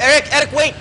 Eric, Eric, wait!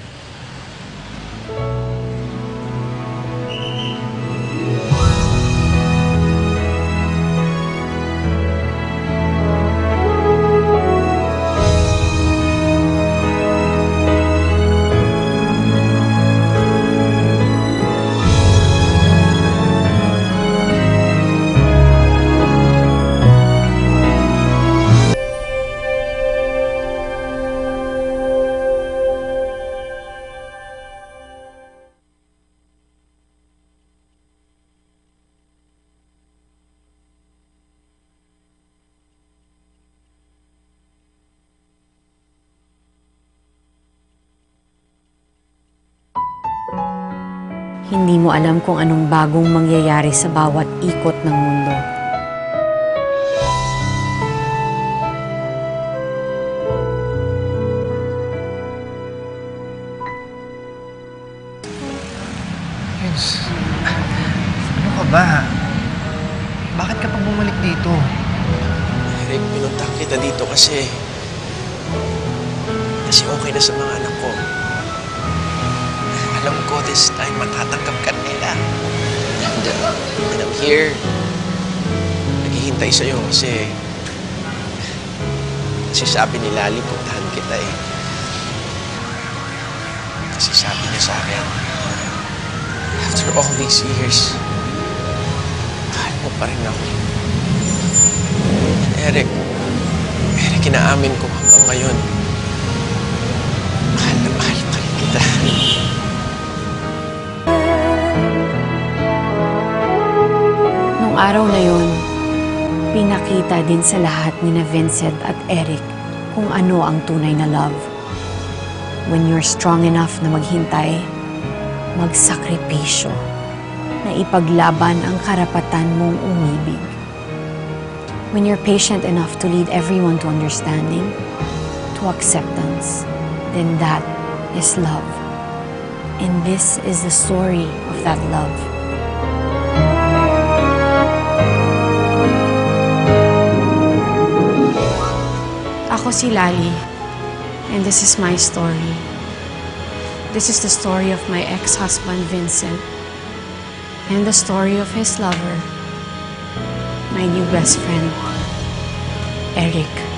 Hindi mo alam kung anong bagong mangyayari sa bawat ikot ng mundo. Vince, ano ka ba? Bakit ka pa bumalik dito? Eric, pinuntahan kita dito kasi... Kasi okay na sa mga anak. Alam ko, this time matatanggap ka nila. And, uh, and I'm here. Naghihintay sa'yo kasi... Kasi sabi ni Lali, puntahan kita eh. Kasi sabi niya sa akin, after all these years, mahal mo pa rin ako. Eric, Eric, inaamin ko hanggang ngayon. Araw na yun, pinakita din sa lahat ni na Vincent at Eric kung ano ang tunay na love. When you're strong enough na maghintay, magsakripisyo, na ipaglaban ang karapatan mong umibig. When you're patient enough to lead everyone to understanding, to acceptance, then that is love. And this is the story of that love. Ako si Lali, and this is my story. This is the story of my ex-husband Vincent, and the story of his lover, my new best friend, Eric.